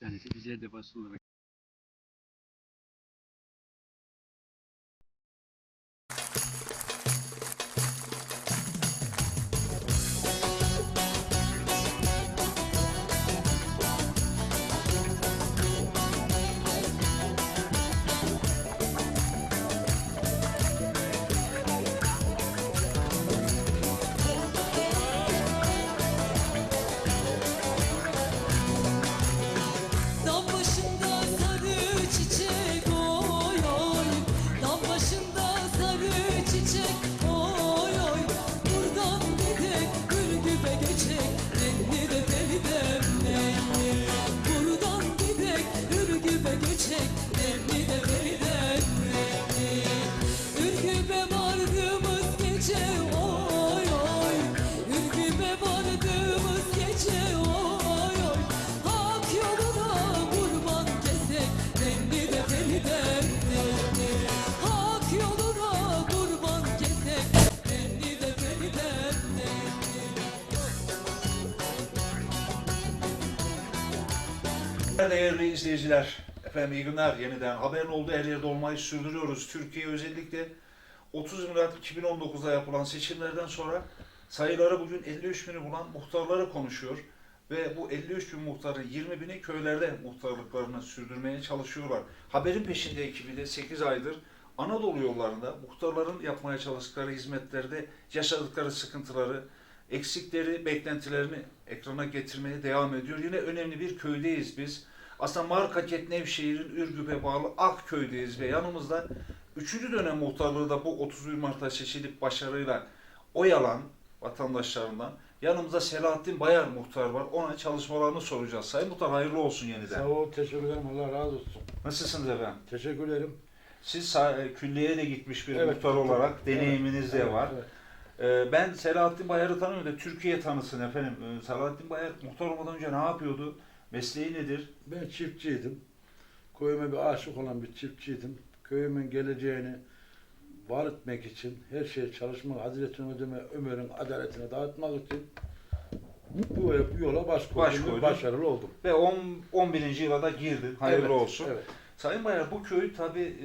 Tanesi bize de olarak Değerli izleyiciler, efendim iyi günler. Yeniden haberin olduğu her yerde olmayı sürdürüyoruz. Türkiye özellikle 30 Mart 2019'da yapılan seçimlerden sonra sayıları bugün 53 bini bulan muhtarları konuşuyor. Ve bu 53 bin muhtarın 20 bini köylerde muhtarlıklarını sürdürmeye çalışıyorlar. Haberin peşinde ekibi de 8 aydır Anadolu yollarında muhtarların yapmaya çalıştıkları hizmetlerde yaşadıkları sıkıntıları, eksikleri, beklentilerini ekrana getirmeye devam ediyor. Yine önemli bir köydeyiz biz. Aslında Markaket Nevşehir'in Ürgüp'e bağlı Akköy'deyiz ve yanımızda 3. dönem muhtarlığı da bu 31 Mart'ta seçilip başarıyla oy alan vatandaşlarından yanımızda Selahattin Bayar muhtar var. Ona çalışmalarını soracağız. Sayın Muhtar hayırlı olsun yeniden. Sağ ol, teşekkür ederim. Allah razı olsun. Nasılsınız efendim? Teşekkür ederim. Siz sa- e, külliyeye de gitmiş bir Evet, muhtar evet, olarak deneyiminiz de evet, var. evet. Ee, Ben Selahattin Bayar'ı tanıyorum da Türkiye tanısın efendim. Ee, Selahattin Bayar muhtar olmadan önce ne yapıyordu? Mesleği nedir? Ben çiftçiydim. Köyüme bir aşık olan bir çiftçiydim. Köyümün geleceğini var etmek için, her şeye çalışmak, Hazreti Ömer'in adaletini dağıtmak için bu, bu yola baş koydum. Baş ve koydun. Başarılı oldum. Ve 10, 11. yıla da girdin. Hayırlı Evet, olsun. Evet. Sayın Bayar bu köy tabi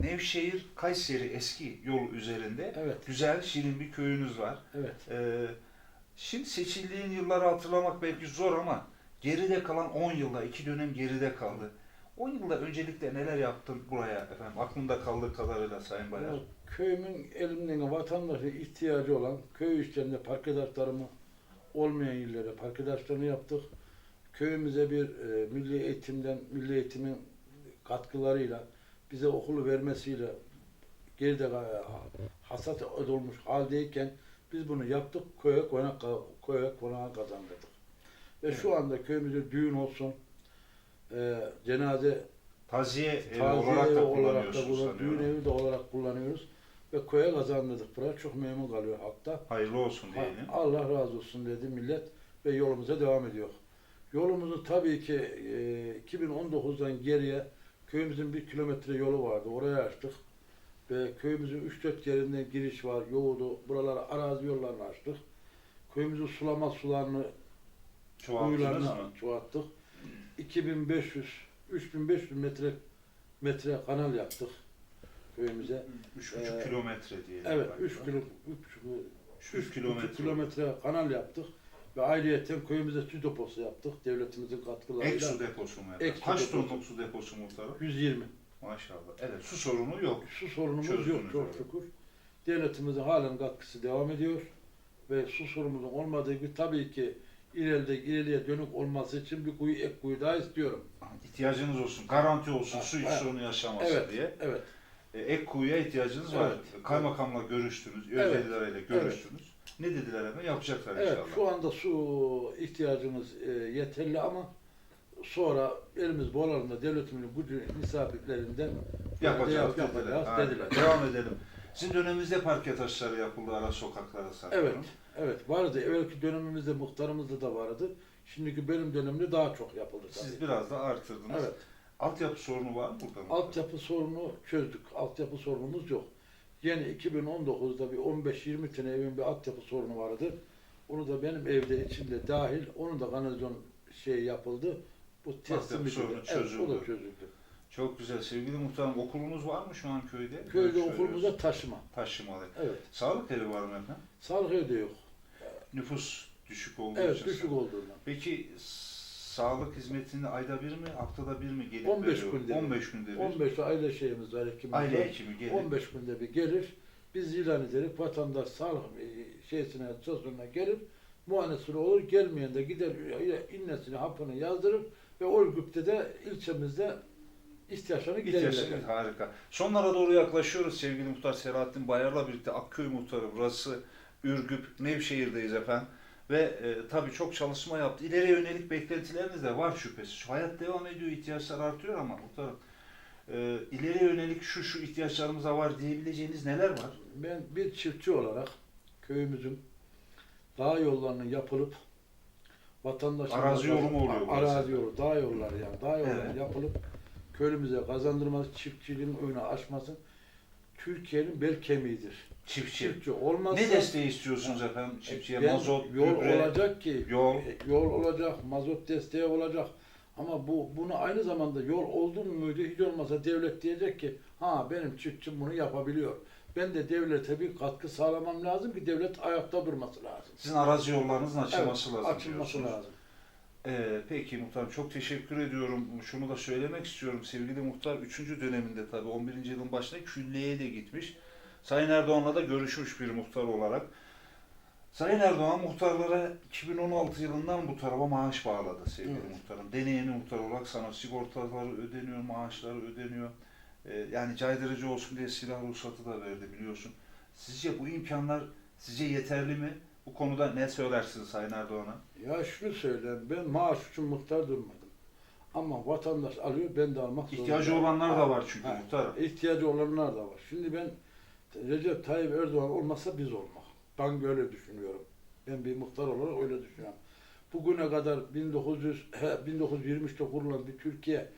Nevşehir Kayseri eski yol üzerinde. Evet. Güzel, şirin bir köyünüz var. Evet. Ee, şimdi seçildiğin yılları hatırlamak belki zor ama geride kalan 10 yılda, iki dönem geride kaldı. 10 yılda öncelikle neler yaptın buraya efendim? Aklımda kaldığı kadarıyla Sayın Bayar. Ya, köyümün elimden vatandaşa ihtiyacı olan köy işlerinde parkedaşlarımı olmayan yerlere parkedaşlarını yaptık. Köyümüze bir e, milli eğitimden, milli eğitimin katkılarıyla bize okulu vermesiyle geride hasat olmuş haldeyken biz bunu yaptık, köye konak, köye konağa kazandırdık. Ve şu anda köyümüzde düğün olsun, e, cenaze Taziye evi Taziye olarak evi da olarak da kullanıyorsunuz kullan- düğün sanıyorum. evi de olarak kullanıyoruz. Ve köye kazandırdık. Buraya çok memnun kalıyor halkta. Hayırlı olsun diyelim. Allah razı olsun dedi millet ve yolumuza devam ediyor. Yolumuzu tabii ki e, 2019'dan geriye köyümüzün bir kilometre yolu vardı. Oraya açtık. Ve köyümüzün 3-4 yerinden giriş var, yoğurdu. Buralara arazi yollarını açtık. Köyümüzün sulama sularını Çoğalttınız kuyularını çoğalttık. 2500 3500 metre metre kanal yaptık köyümüze. 3,5 Ee, kilometre diyelim. Evet, galiba. 3 kilo 3 3 kilometre. kilometre kanal yaptık ve ayrıyeten köyümüze su deposu yaptık devletimizin Ek katkılarıyla. su deposu mu? Ek su Kaç deposu. tonluk su deposu muhtarım? 120. Maşallah. Evet, su sorunu yok. Su sorunumuz Çözdünüz yok çok orayı. şükür. Devletimizin halen katkısı devam ediyor ve su sorunumuzun olmadığı gibi tabii ki ileride ileriye dönük olması için bir kuyu ek kuyu daha istiyorum. İhtiyacınız olsun. Garanti olsun. Su Evet. sorunu yaşaması Evet. diye. Evet. E, ek kuyuya ihtiyacınız var. Evet. Kaymakamla görüştünüz. Evet. Özelilerle görüştünüz. Ne dediler hemen? Yapacaklar Evet, inşallah. şu anda su ihtiyacımız e, yeterli ama sonra elimiz bol alanda devletimin gücü misafirlerinden Yapacağız, yapacağız dediler. Dediler. Devam edelim. Sizin döneminizde parke taşları yapıldı ara sokaklara sanıyorum. Evet, evet vardı. Evvelki dönemimizde muhtarımızda da vardı. Şimdiki benim dönemimde daha çok yapıldı tabii. Siz biraz da artırdınız. Evet. Altyapı sorunu var mı burada? Altyapı sorunu çözdük. Altyapı sorunumuz yok. Yeni 2019'da bir 15-20 tane evin bir altyapı sorunu vardı. Onu da benim evde içinde dahil, onun da kanalizasyon şey yapıldı. Bu teslim Altyapı sorunu edildi. Evet, o çözüldü. da çözüldü. Çok güzel. Sevgili muhtarım okulunuz var mı şu an köyde? Köyde Görüş okulumuza veriyoruz. taşıma. taşımalı. Evet. Sağlık evi var mı efendim? Sağlık evde yok. Nüfus düşük olduğu Evet, için. düşük olduğundan. Peki sağlık hizmetini ayda bir mi, haftada bir mi gelip 15 veriyor? günde bir. 15 günde bir. 15 aile şeyimiz var, hekimimiz Aile var. hekimi gelip 15 günde bir gelir. Biz ilan ederiz. Vatandaş sağlık e, şeysine, sosuna gelir. Muayenesini olur. Gelmeyen de gider innesini, hapını yazdırır ve o güpte de ilçemizde ihtiyaçlarını giderirler. ihtiyaçları harika. Sonlara doğru yaklaşıyoruz sevgili muhtar Selahattin Bayar'la birlikte Akköy muhtarı burası Ürgüp, Nevşehir'deyiz efendim. Ve e, tabii çok çalışma yaptı. İleriye yönelik beklentileriniz de var şüphesiz. Şu hayat devam ediyor, ihtiyaçlar artıyor ama muhtarım e, ileriye yönelik şu şu ihtiyaçlarımız da var diyebileceğiniz neler var? Ben bir çiftçi olarak köyümüzün dağ yollarının yapılıp vatandaşın Arazi yolu mu oluyor burası? Arazi yolu, dağ yolları yani dağ yolları Evet. yapılıp köylümüze kazandırması, çiftçiliğin önüne açması Türkiye'nin bel kemiğidir. Çiftçi. Çiftçi olmazsa Ne desteği istiyorsunuz efendim çiftçiye? ben- Mazot, yol gübre, olacak ki yol. e, yol olacak, mazot desteği olacak. Ama bu bunu aynı zamanda yol oldu muydu hiç olmasa devlet diyecek ki ha benim çiftçim bunu yapabiliyor. Ben de devlete bir katkı sağlamam lazım ki devlet ayakta durması lazım. Sizin arazi yollarınızın açılması Evet, lazım Açılması diyorsunuz. lazım. Ee, peki muhtarım çok teşekkür ediyorum. Şunu da söylemek istiyorum. Sevgili muhtar 3. döneminde tabii 11. yılın başında külliyeye de gitmiş. Sayın Erdoğan'la da görüşmüş bir muhtar olarak. Sayın Erdoğan muhtarlara 2016 yılından bu tarafa maaş bağladı sevgili Evet. muhtarım. Deneyimli muhtar olarak sana sigortaları ödeniyor, maaşları ödeniyor. Ee, yani caydırıcı olsun diye silah ruhsatı da verdi biliyorsun. Sizce bu imkanlar sizce yeterli mi? Bu konuda ne söylersiniz Sayın Erdoğan'a? Ya şunu söyleyeyim ben maaş için muhtar durmadım. Ama vatandaş alıyor ben de almak İhtiyacı zorundayım. olanlar da var çünkü Ha, muhtarım. İhtiyacı olanlar da var. Şimdi ben Recep Tayyip Erdoğan olmasa biz olmak. Ben böyle düşünüyorum. Ben bir muhtar olarak öyle düşünüyorum. Bugüne kadar 1900, he, 1923'te kurulan bir Türkiye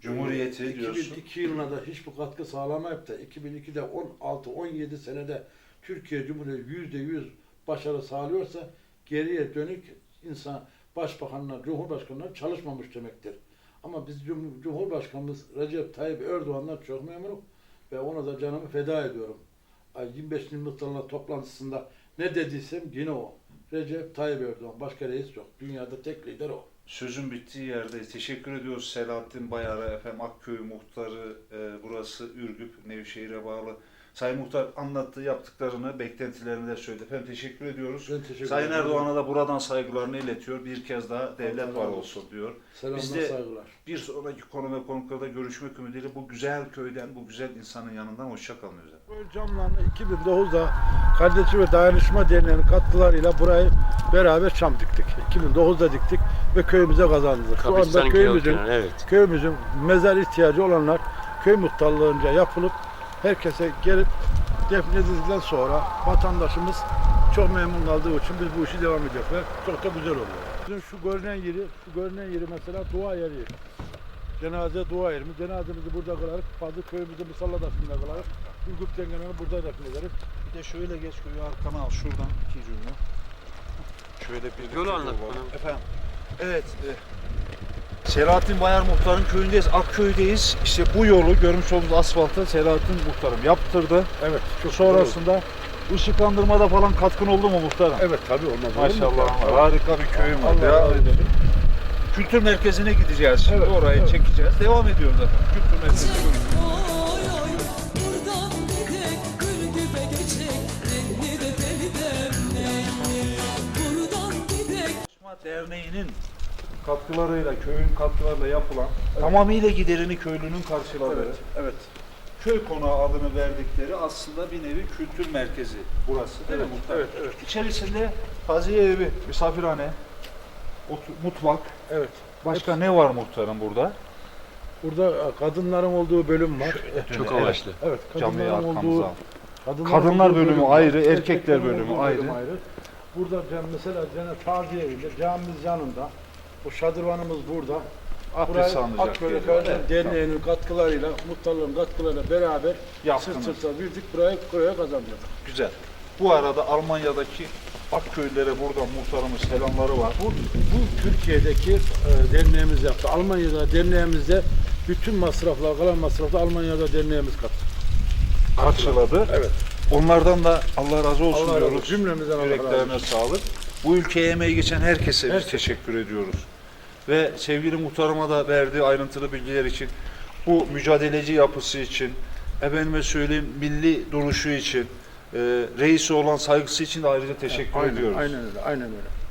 Cumhuriyeti e, diyorsun. 2002 yılına da hiçbir katkı sağlamayıp da 2002'de 16-17 senede Türkiye Cumhuriyeti yüzde yüz başarı sağlıyorsa geriye dönük insan başbakanlar, cumhurbaşkanlar çalışmamış demektir. Ama biz Cum- Cumhurbaşkanımız Recep Tayyip Erdoğan'dan çok memnunum ve ona da canımı feda ediyorum. Ay 25 yıllık toplantısında ne dediysem yine o. Recep Tayyip Erdoğan. Başka reis yok. Dünyada tek lider o. Sözün bittiği yerde teşekkür ediyoruz Selahattin Bayar'a, efendim Akköy muhtarı, e, burası Ürgüp, Nevşehir'e bağlı. Sayın Muhtar anlattığı yaptıklarını, beklentilerini de söyledi. Efendim teşekkür ediyoruz. Ben teşekkür Sayın ederim. Erdoğan'a da buradan saygılarını iletiyor. Bir kez daha devlet Allah var olsun diyor. Selamlar, Biz de- saygılar. Bir sonraki konu ve konuklarda görüşmek ümidiyle bu güzel köyden, bu güzel insanın yanından hoşçakalın efendim. Böyle camlarını 2009'da Kardeşi ve Dayanışma Derneği'nin katkılarıyla burayı beraber çam diktik. 2009'da diktik ve köyümüze kazandırdık. Şu anda köyümüzün, köyü evet. köyümüzün mezar ihtiyacı olanlar köy muhtarlığınca yapılıp herkese gelip defnedildikten sonra vatandaşımız çok memnun kaldığı için biz bu işi devam ediyoruz ve çok da güzel oluyor. Bizim şu görünen yeri, şu görünen yeri mesela dua yeri. Cenaze dua yerimiz. Cenazemizi burada kılarız. Fazla köyümüzde musalla dafında kılarız. Ürgüp'ten geleni burada defnederiz. Bir de şöyle geç köyü arkana al şuradan iki cümle. Şöyle bir Yolu anlat bana. Efendim. Evet. e, Selahattin Bayar Muhtar'ın köyündeyiz. Akköy'deyiz. İşte bu yolu görmüş olduğunuz asfaltı Selahattin Muhtar'ım yaptırdı. Evet. Çok Sonrasında ışıklandırmada falan katkın oldu mu muhtarım? Evet tabii olmaz. Maşallah. Harika bir köyüm var. Devam edelim. Kültür merkezine gideceğiz şimdi. Evet, Orayı evet. çekeceğiz. Devam ediyoruz efendim. Kültür merkezine. Oy oy buradan gidek Ürgüp'e geçek Renni de deli demleyi Buradan gidek İsmail Derneği'nin katkılarıyla, köyün katkılarıyla yapılan tamamıyla giderini köylünün karşıladığı Evet, evet. köy konağı adını verdikleri aslında bir nevi kültür merkezi burası değil mi muhtar? Evet, evet. İçerisinde taziye evi, misafirhane, mutfak, Evet. başka ne var muhtarım burada? Burada e, kadınların olduğu bölüm var. Çok amaçlı. Evet, kadınların olduğu Kadınlar olduğu bölümü var, ayrı, erkekler erkeklerin bölümü olduğu ayrı. bölüm Burada mesela cennet taziye evinde camimiz yanında. Bu şadırvanımız burada. Abdest alınacak Akböle yer. Köyden Derneği'nin katkılarıyla, muhtarların katkılarıyla beraber Yaptınız. sırt sırta büyüdük. Burayı köye kazandık. Güzel. Bu arada Almanya'daki Akköylülere buradan muhtarımız selamları var. Bu, bu Türkiye'deki e, derneğimiz yaptı. Almanya'da derneğimizde bütün masraflar, kalan masraflar Almanya'da derneğimiz kattı. Karşıladı. Evet. Onlardan da Allah razı olsun Allah razı diyoruz. olsun. Cümlemizden Allah razı Yüreklerine olsun. sağlık. Bu ülkeye emeği geçen herkese biz teşekkür ediyoruz. Ve sevgili muhtarıma da verdiği ayrıntılı bilgiler için, bu mücadeleci yapısı için, efendime söyleyeyim milli duruşu için, e, reisi olan saygısı için de ayrıca teşekkür aynen, ediyoruz. Aynen öyle, aynen öyle.